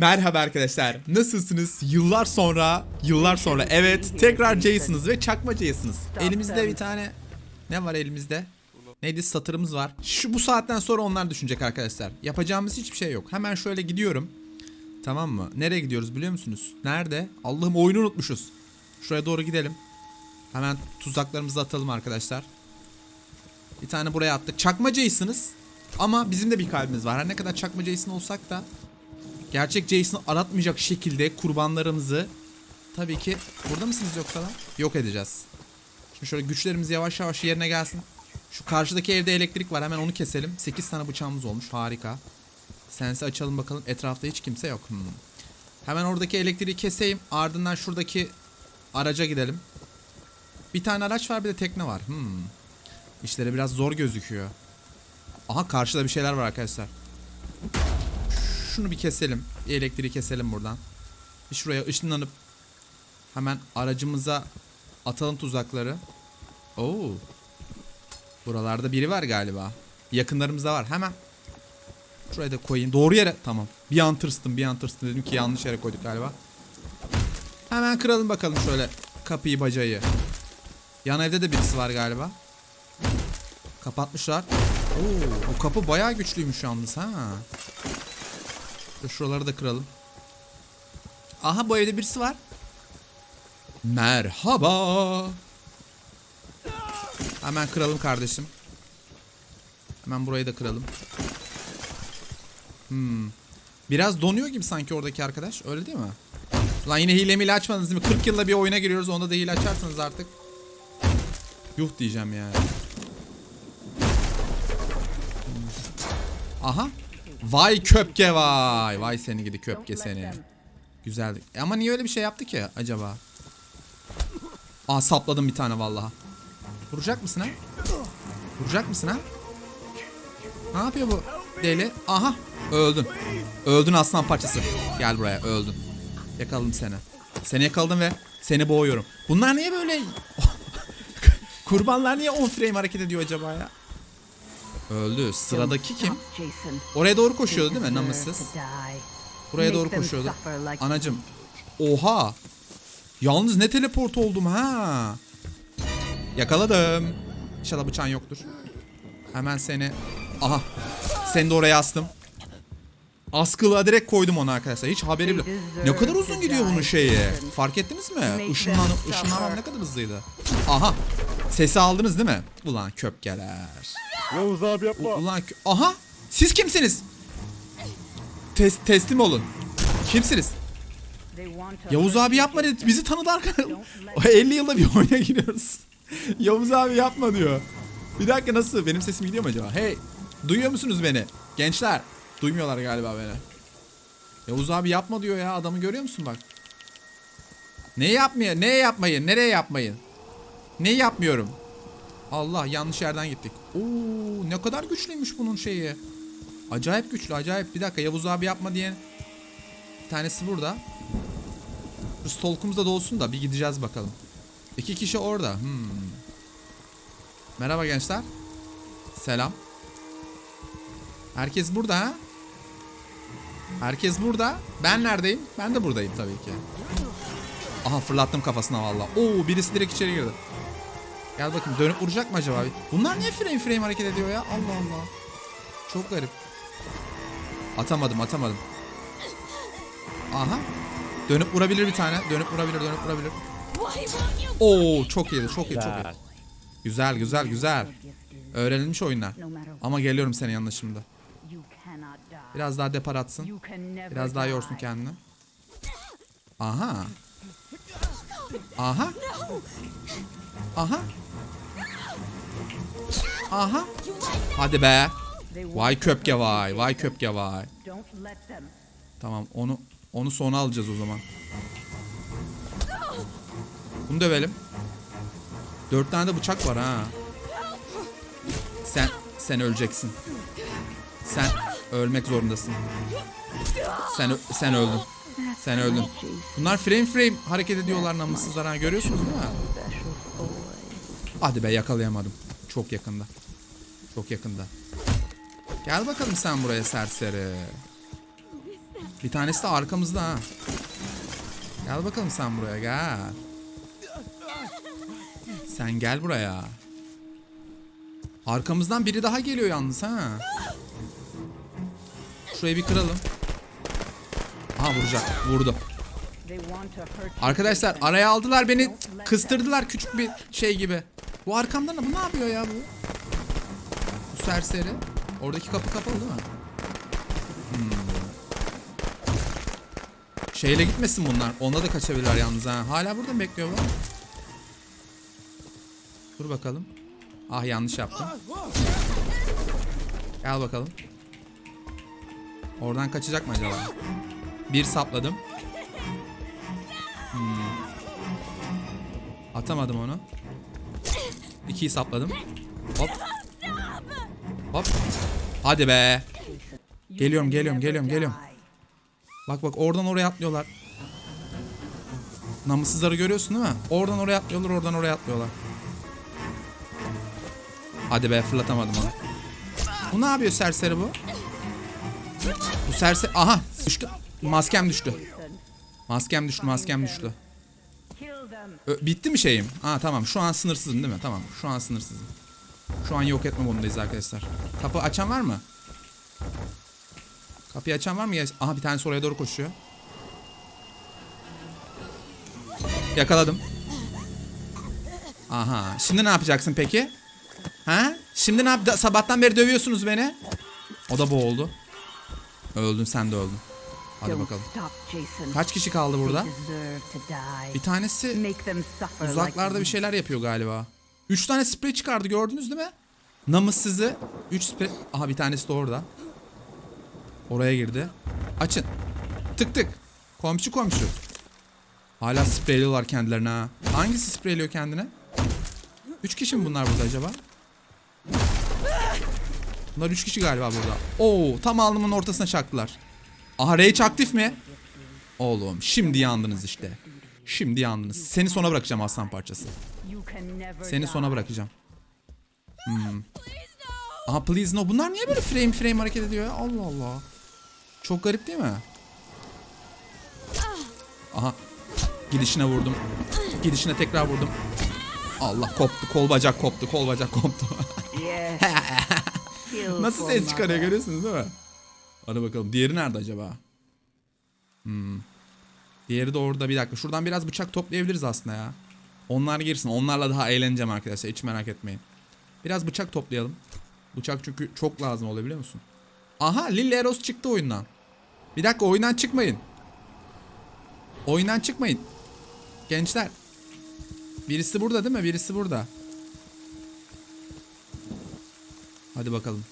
Merhaba arkadaşlar. Nasılsınız? Yıllar sonra, yıllar sonra evet tekrar Jason'ız ve çakma Jason'ız. Elimizde bir tane ne var elimizde? Neydi satırımız var. Şu bu saatten sonra onlar düşünecek arkadaşlar. Yapacağımız hiçbir şey yok. Hemen şöyle gidiyorum. Tamam mı? Nereye gidiyoruz biliyor musunuz? Nerede? Allah'ım oyunu unutmuşuz. Şuraya doğru gidelim. Hemen tuzaklarımızı atalım arkadaşlar. Bir tane buraya attık. Çakma Jason'ız. Ama bizim de bir kalbimiz var. Her ne kadar çakma Jason olsak da gerçek Jason'ı aratmayacak şekilde kurbanlarımızı tabii ki burada mısınız yoksa lan? Yok edeceğiz. Şimdi şöyle güçlerimiz yavaş yavaş yerine gelsin. Şu karşıdaki evde elektrik var. Hemen onu keselim. 8 tane bıçağımız olmuş. Harika. Sensi açalım bakalım. Etrafta hiç kimse yok. Hmm. Hemen oradaki elektriği keseyim. Ardından şuradaki araca gidelim. Bir tane araç var bir de tekne var. Hmm. İşleri biraz zor gözüküyor. Aha karşıda bir şeyler var arkadaşlar. Şunu bir keselim. Elektriği keselim buradan. Bir şuraya ışınlanıp hemen aracımıza atalım tuzakları. Oo. Buralarda biri var galiba. Yakınlarımızda var. Hemen şuraya da koyayım. Doğru yere. Tamam. Bir an tırstım, bir an tırstım. Dedim ki yanlış yere koyduk galiba. Hemen kıralım bakalım şöyle kapıyı bacayı. Yan evde de birisi var galiba. Kapatmışlar. Oo, bu kapı bayağı güçlüymüş yalnız ha. Şuraları da kıralım. Aha bu evde birisi var. Merhaba. Hemen kıralım kardeşim. Hemen burayı da kıralım. Hmm. Biraz donuyor gibi sanki oradaki arkadaş. Öyle değil mi? Lan yine hile mile açmadınız değil mi? 40 yılda bir oyuna giriyoruz. Onda da hile açarsanız artık. Yuh diyeceğim yani. Aha. Vay köpke vay. Vay seni gidi köpke seni. Güzeldi. E Ama niye öyle bir şey yaptı ki acaba? Aa sapladım bir tane vallahi. Vuracak mısın ha? Vuracak mısın ha? Ne yapıyor bu deli? Aha öldün. Öldün aslan parçası. Gel buraya öldün. Yakaladım seni. Seni yakaladım ve seni boğuyorum. Bunlar niye böyle... Kurbanlar niye on frame hareket ediyor acaba ya? Öldü. Sıradaki kim? Oraya doğru koşuyordu değil mi namussuz? Buraya doğru koşuyordu. Anacım. Oha. Yalnız ne teleport oldum ha. Yakaladım. İnşallah bıçağın yoktur. Hemen seni. Aha. Seni de oraya astım. Askılığa direkt koydum onu arkadaşlar. Hiç haberi bile. Ne kadar uzun gidiyor bunun şeyi. Fark ettiniz mi? Işınlan ışınlanmam ne kadar hızlıydı. Aha. Sesi aldınız değil mi? Ulan köpkeler. Yavuz abi yapma. Ulan aha siz kimsiniz? Tes teslim olun. Kimsiniz? Yavuz abi yapma dedi. Bizi tanıdı arkadaşlar. O 50 yılda bir oyuna giriyoruz. Yavuz abi yapma diyor. Bir dakika nasıl? Benim sesim gidiyor mu acaba? Hey duyuyor musunuz beni? Gençler. Duymuyorlar galiba beni. Yavuz abi yapma diyor ya. Adamı görüyor musun bak. Ne yapmıyor? Ne yapmayın? Nereye yapmayın? Ne yapmıyorum? Allah yanlış yerden gittik. Oo ne kadar güçlüymüş bunun şeyi. Acayip güçlü acayip. Bir dakika Yavuz abi yapma diyen bir tanesi burada. Şu stalkumuz da dolsun da bir gideceğiz bakalım. İki kişi orada. Hmm. Merhaba gençler. Selam. Herkes burada ha? Herkes burada. Ben neredeyim? Ben de buradayım tabii ki. Aha fırlattım kafasına valla. Oo birisi direkt içeri girdi. Gel bakayım dönüp vuracak mı acaba? Bunlar niye frame frame hareket ediyor ya? Allah Allah. Çok garip. Atamadım atamadım. Aha. Dönüp vurabilir bir tane. Dönüp vurabilir dönüp vurabilir. Oo çok iyiydi çok iyi çok iyi. Güzel güzel güzel. Öğrenilmiş oyunlar. Ama geliyorum senin yanına şimdi. Biraz daha depar atsın. Biraz daha yorsun kendini. Aha. Aha. Aha. Aha. Hadi be. Vay köpke vay. Vay köpke vay. Tamam onu onu sona alacağız o zaman. Bunu dövelim. Dört tane de bıçak var ha. Sen sen öleceksin. Sen ölmek zorundasın. Sen sen öldün. Sen öldün. Bunlar frame frame hareket ediyorlar namussuzlar ha görüyorsunuz değil mi? Hadi be yakalayamadım. Çok yakında. Çok yakında. Gel bakalım sen buraya serseri. Bir tanesi de arkamızda ha. Gel bakalım sen buraya gel. Sen gel buraya. Arkamızdan biri daha geliyor yalnız ha. Şurayı bir kıralım. Aha vuracak. Vurdu. Arkadaşlar araya aldılar beni. Kıstırdılar küçük bir şey gibi. Bu arkamdan da bu ne yapıyor ya bu? Bu serseri. Oradaki kapı kapalı değil mi? Hmm. Şeyle gitmesin bunlar. Onda da kaçabilirler yalnız ha. Hala burada mı bekliyor bu? Dur bakalım. Ah yanlış yaptım. Gel bakalım. Oradan kaçacak mı acaba? Bir sapladım. Hmm. Atamadım onu. İkiyi sapladım. Hop. Hop. Hadi be. Geliyorum, geliyorum, geliyorum, geliyorum. Bak bak oradan oraya atlıyorlar. Namussuzları görüyorsun değil mi? Oradan oraya atlıyorlar, oradan oraya atlıyorlar. Hadi be fırlatamadım onu. Bu ne yapıyor serseri bu? Bu serseri... Aha düştü. Maskem düştü. Maskem düştü, maskem düştü. Bitti mi şeyim? Aa tamam şu an sınırsızım değil mi? Tamam şu an sınırsızım. Şu an yok etme modundayız arkadaşlar. Kapı açan var mı? Kapıyı açan var mı? Aha bir tanesi oraya doğru koşuyor. Yakaladım. Aha. Şimdi ne yapacaksın peki? Ha? Şimdi ne yap? Sabahtan beri dövüyorsunuz beni. O da boğuldu. Öldün sen de öldün. Hadi bakalım. Kaç kişi kaldı burada? Bir tanesi uzaklarda bir şeyler yapıyor galiba. Üç tane sprey çıkardı gördünüz değil mi? Namussuz'u. Üç sprey. Aha bir tanesi de orada. Oraya girdi. Açın. Tık tık. Komşu komşu. Hala spreyliyorlar kendilerine ha. Hangisi spreyliyor kendine? Üç kişi mi bunlar burada acaba? Bunlar üç kişi galiba burada. Oo tam alnımın ortasına çaktılar. Aha Rage aktif mi? Oğlum şimdi yandınız işte. Şimdi yandınız. Seni sona bırakacağım aslan parçası. Seni sona bırakacağım. Hmm. Aha please no. Bunlar niye böyle frame frame hareket ediyor ya? Allah Allah. Çok garip değil mi? Aha. Gidişine vurdum. Gidişine tekrar vurdum. Allah koptu. Kol bacak koptu. Kol bacak koptu. Nasıl ses çıkarıyor görüyorsunuz değil mi? Hadi bakalım. Diğeri nerede acaba? Hmm. Diğeri de orada bir dakika. Şuradan biraz bıçak toplayabiliriz aslında ya. Onlar girsin. Onlarla daha eğleneceğim arkadaşlar. Hiç merak etmeyin. Biraz bıçak toplayalım. Bıçak çünkü çok lazım oluyor biliyor musun? Aha Lil Eros çıktı oyundan. Bir dakika oyundan çıkmayın. Oyundan çıkmayın. Gençler. Birisi burada değil mi? Birisi burada. Hadi bakalım.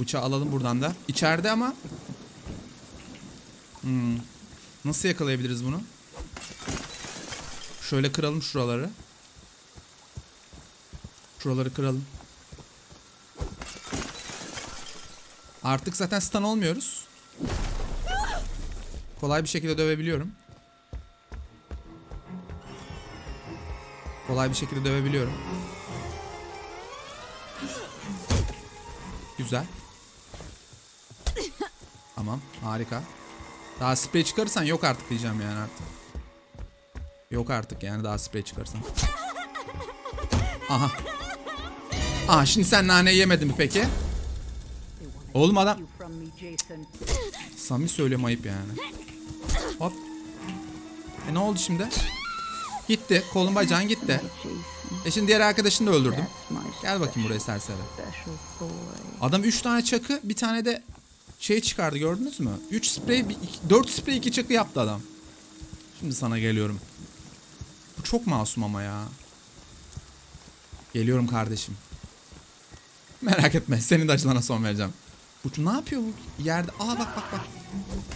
Bıçağı alalım buradan da. İçeride ama. Hmm. Nasıl yakalayabiliriz bunu? Şöyle kıralım şuraları. Şuraları kıralım. Artık zaten stun olmuyoruz. Kolay bir şekilde dövebiliyorum. Kolay bir şekilde dövebiliyorum. Güzel. Tamam harika. Daha sprey çıkarırsan yok artık diyeceğim yani artık. Yok artık yani daha sprey çıkarırsan. Aha. Aha şimdi sen nane yemedin mi peki? Oğlum adam Samimi söylüyorum ayıp yani. Hop. E ne oldu şimdi? Gitti. Kolun bacağın gitti. E şimdi diğer arkadaşını da öldürdüm. Gel bakayım buraya serseri. Adam 3 tane çakı bir tane de şey çıkardı gördünüz mü? 3 sprey 4 sprey 2 çakı yaptı adam. Şimdi sana geliyorum. Bu çok masum ama ya. Geliyorum kardeşim. Merak etme senin de acılana son vereceğim. Bu ne yapıyor bu yerde? Aa bak bak bak.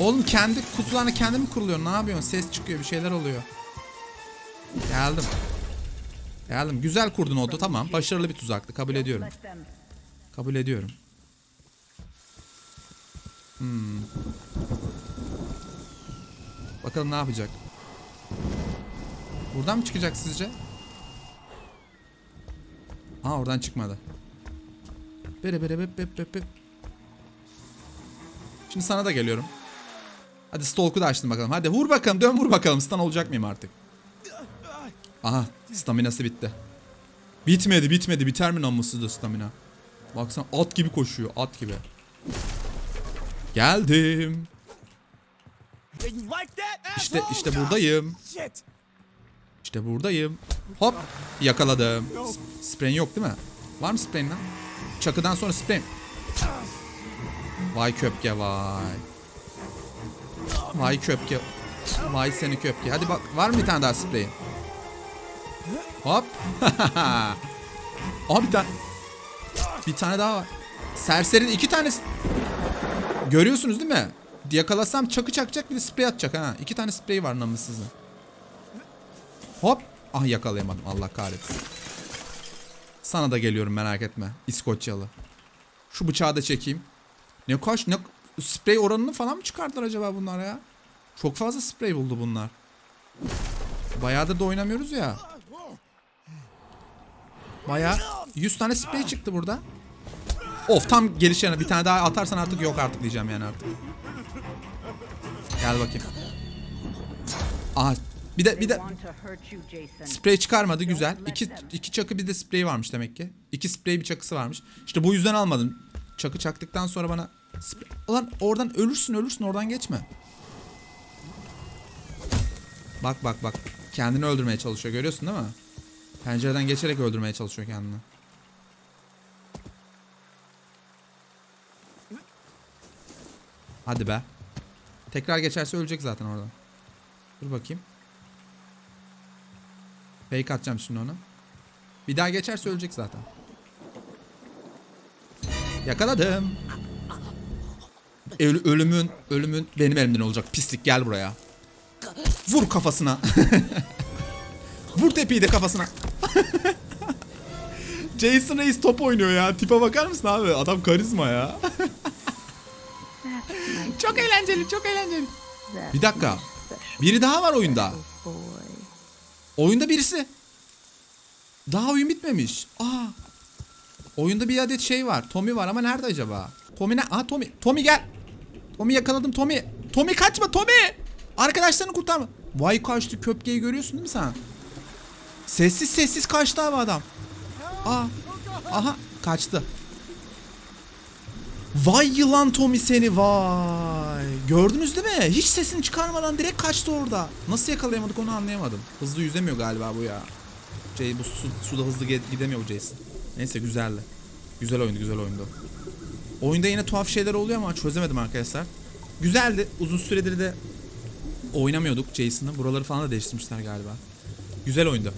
Oğlum kendi kutularını kendi mi kuruluyor? Ne yapıyorsun? Ses çıkıyor bir şeyler oluyor. Geldim. Geldim. Güzel kurdun oldu tamam. Başarılı bir tuzaktı. Kabul ediyorum. Kabul ediyorum. Hmm. Bakalım ne yapacak. Buradan mı çıkacak sizce? Ha oradan çıkmadı. Bere bere bep bep bep bep. Şimdi sana da geliyorum. Hadi stalk'u da açtım bakalım. Hadi vur bakalım dön vur bakalım. Stun olacak mıyım artık? Aha staminası bitti. Bitmedi bitmedi. Biter mi namussuz da stamina? Baksana at gibi koşuyor at gibi. Geldim. İşte işte buradayım. İşte buradayım. Hop yakaladım. S- Spray'in yok değil mi? Var mı spray'in lan? Çakıdan sonra spray'in. Vay köpke vay. Vay köpke. Vay seni köpke. Hadi bak var mı bir tane daha spray'in? Hop. Aa bir tane. Bir tane daha var. Serserinin iki tanesi. Görüyorsunuz değil mi? Yakalasam çakı çakacak bir de sprey atacak ha. İki tane sprey var namussuzun. Hop. Ah yakalayamadım Allah kahretsin. Sana da geliyorum merak etme. İskoçyalı. Şu bıçağı da çekeyim. Ne kaç ne sprey oranını falan mı çıkardılar acaba bunlar ya? Çok fazla sprey buldu bunlar. Bayağıdır da oynamıyoruz ya. Bayağı 100 tane sprey çıktı burada. Of tam geliş bir tane daha atarsan artık yok artık diyeceğim yani artık. Gel bakayım. Aha bir de bir de sprey çıkarmadı güzel. İki, iki çakı bir de sprey varmış demek ki. İki sprey bir çakısı varmış. İşte bu yüzden almadım. Çakı çaktıktan sonra bana. Ulan oradan ölürsün ölürsün oradan geçme. Bak bak bak. Kendini öldürmeye çalışıyor görüyorsun değil mi? Pencereden geçerek öldürmeye çalışıyor kendini. Hadi be. Tekrar geçerse ölecek zaten oradan. Dur bakayım. Fake atacağım şimdi ona. Bir daha geçerse ölecek zaten. Yakaladım. Öl- ölümün ölümün benim elimden olacak. Pislik gel buraya. Vur kafasına. Vur tepiyi de kafasına. Jason Reis top oynuyor ya. Tipe bakar mısın abi? Adam karizma ya. Çok eğlenceli, çok eğlenceli. Bir dakika. Biri daha var oyunda. Oyunda birisi. Daha oyun bitmemiş. Aa. Oyunda bir adet şey var. Tommy var ama nerede acaba? Tommy ne? Aha Tommy. Tommy gel. Tommy yakaladım Tommy. Tommy kaçma Tommy. Arkadaşlarını kurtarma. Vay kaçtı köpkeyi görüyorsun değil mi sen? Sessiz sessiz kaçtı abi adam. Aa. Aha kaçtı. Vay yılan Tommy seni vay. Gördünüz değil mi? Hiç sesini çıkarmadan direkt kaçtı orada. Nasıl yakalayamadık onu anlayamadım. Hızlı yüzemiyor galiba bu ya. Şey bu su, suda hızlı gidemiyor bu Jason. Neyse güzeldi. Güzel oyundu güzel oyundu. Oyunda yine tuhaf şeyler oluyor ama çözemedim arkadaşlar. Güzeldi. Uzun süredir de oynamıyorduk Jason'ı. Buraları falan da değiştirmişler galiba. Güzel oyundu.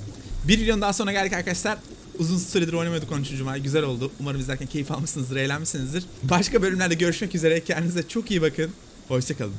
Bir milyon daha sonra geldik arkadaşlar. Uzun süredir oynamıyorduk 13. Cuma. Güzel oldu. Umarım izlerken keyif almışsınızdır, eğlenmişsinizdir. Başka bölümlerde görüşmek üzere. Kendinize çok iyi bakın. Hoşçakalın.